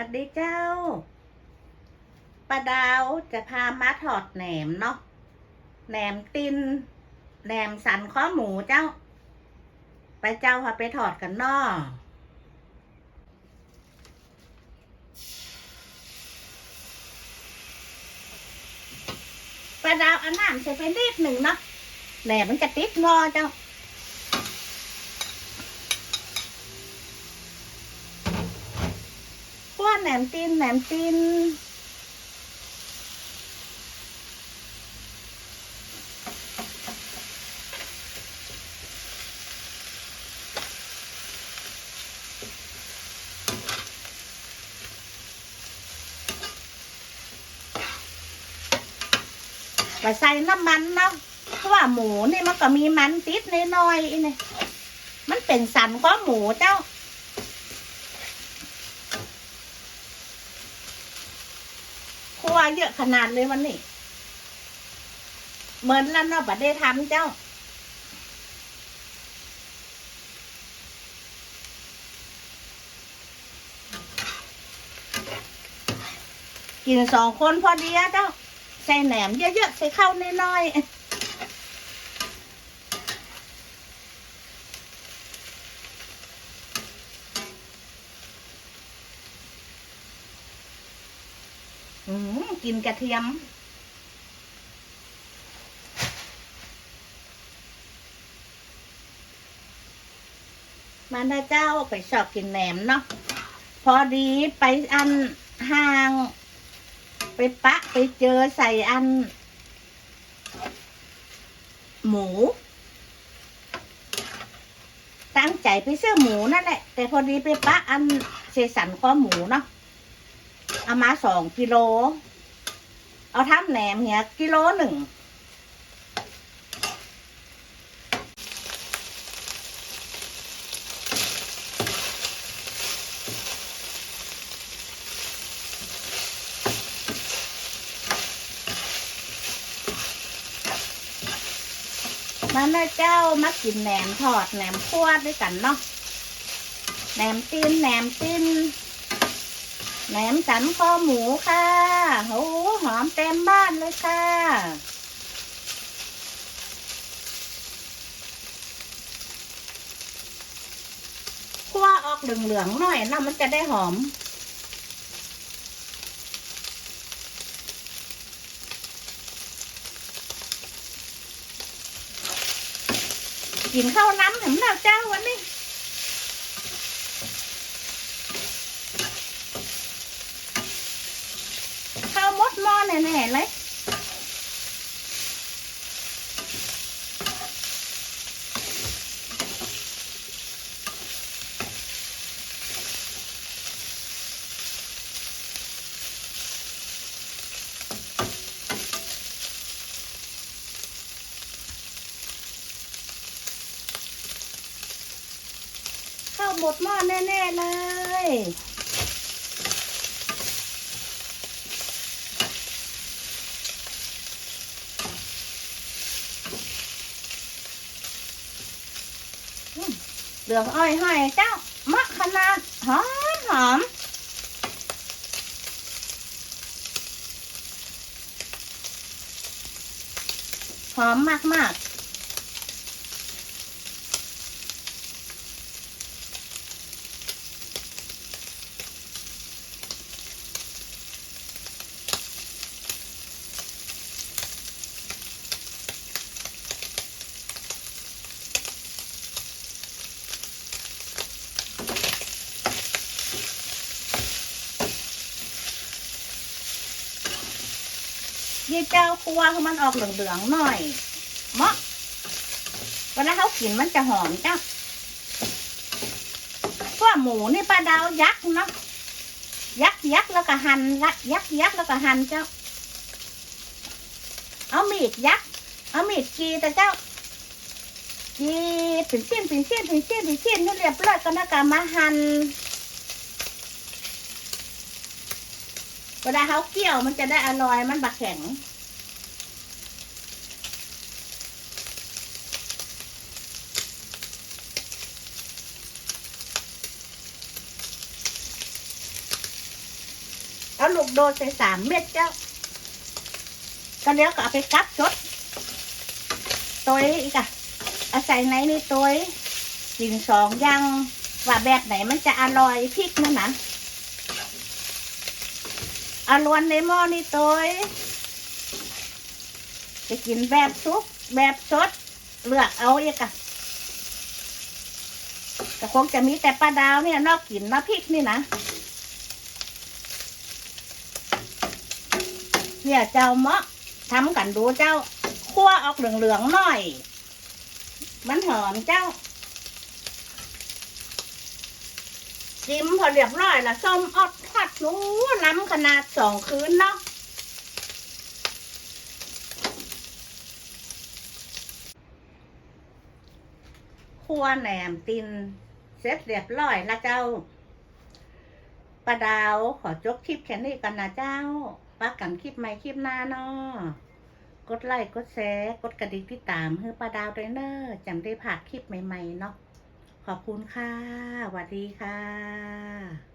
วัสดีเจ้าป้าดาวจะพามาถอดแหนมเนาะ แหนมตินแหนมสันข้อหมูเจ้า ไปเจ้าพาไปถอดกันเนาะป้าดาวเอาน้ำใส่ไปนิดหนึ่งเนาะแหนมมันจะติดงอเจ้า ว่า แหนมตีนแหนมตีนไปใส่น้ำมันเนาะเพราะว่าหมูนี่มันก็มีมันติดน้อยๆนี่มันเป็นสันก็หมูเจ้า วเยอะขนาดเลยวันนี้ เหมือนแล้วเนาะบัดได้ทำเจ้า กินสองคนพอดีอะเจ้า ใส่แหนมเยอะๆ ใส่ข้าวน้อยๆ กินกระเทียม มานะเจ้าไปชอบกินแหนมเนาะพอดีไปอันห่าง ไปปะไปเจอใส่อัน หมู ตั้งใจไปซื้อหมูนั่นแหละ แต่พอดีไปปะอันเซสันข้อหมูเนาะ เอามาสองกิโล เอาทำแหนมเหียกิโลหนึ่ง มาแม่เจ้ามากินแหนมทอดแหนมคั่วด้วยกันเนาะแหนมตีนแหนมตีน แหนมสันคอหมูค่ะโอ้หอมเต็มบ้านเลยค่ะ คั่วออกเหลืองๆหน่อยนะมันจะได้หอมกินข้าวน้ำเห็นเราเจ้าวันนี้ ข้าว มอแน่ๆเลยข้าหมดหม้อแน่ ๆ เลย เหลืองอ้อยห้อยเจ้ามะขนาดหอมหอมหอมมากมากๆ ยี่เจ้าครัวคือมันออกเหลืองๆหน่อยเมาะเวลาเขากินมันจะหอมจ้าเพราะว่าหมูนี่ปลาดาวยักษ์เนาะยักษ์ยักษ์แล้วก็หั่นละยักษ์ยักษ์แล้วก็หั่นเจ้า เอามีดยักษ์เอามีดกีแต่เจ้ากีเป็นเส้นเป็นเส้นเป็นเส้นเป็นเส้นให้เรียบร้อยก็นะกะมาหั่น วลาเขาเกี่ยวมันจะได้อร่อยมันบักแข็งกโดดใส่สามเม็ดเจ้าก็เดี๋ยวก็เอาไปกัดสดตัวอีกอะเอาใส่ไหนนี่ตัวกินสองอยังว่าแบบไหนมันจะอร่อยพริกนั่นนะ อาลวนในหม้อนี่ตัวจะกินแบบซุปแบบสดเลือกเอาเอีกะก็คงจะมีแต่ปลาดาวเนี่ยนอกกินน้ำพริกนี่นะเนี่ยเจ้าเมาะทำกันดูเจ้าคั่วออกเหลืองๆหน่อย มันหอมเจ้า จิ้มพอเรียบร้อยละส้มอดทอดหนูล้ำขนาดสองคืนเนาะคั่วแหนมตินเสร็จเรียบร้อยละเจ้าป้าดาวขอจบคลิปแค่นี้กันนะเจ้าปักกันคลิปใหม่คลิปหน้าเนาะกดไลค์กดแชร์กดกระดิ่งติดตามเพื่อป้าดาวด้วยเนอะจำได้ผ่าคลิปใหม่ๆเนาะ ขอบคุณค่ะสวัสดีค่ะ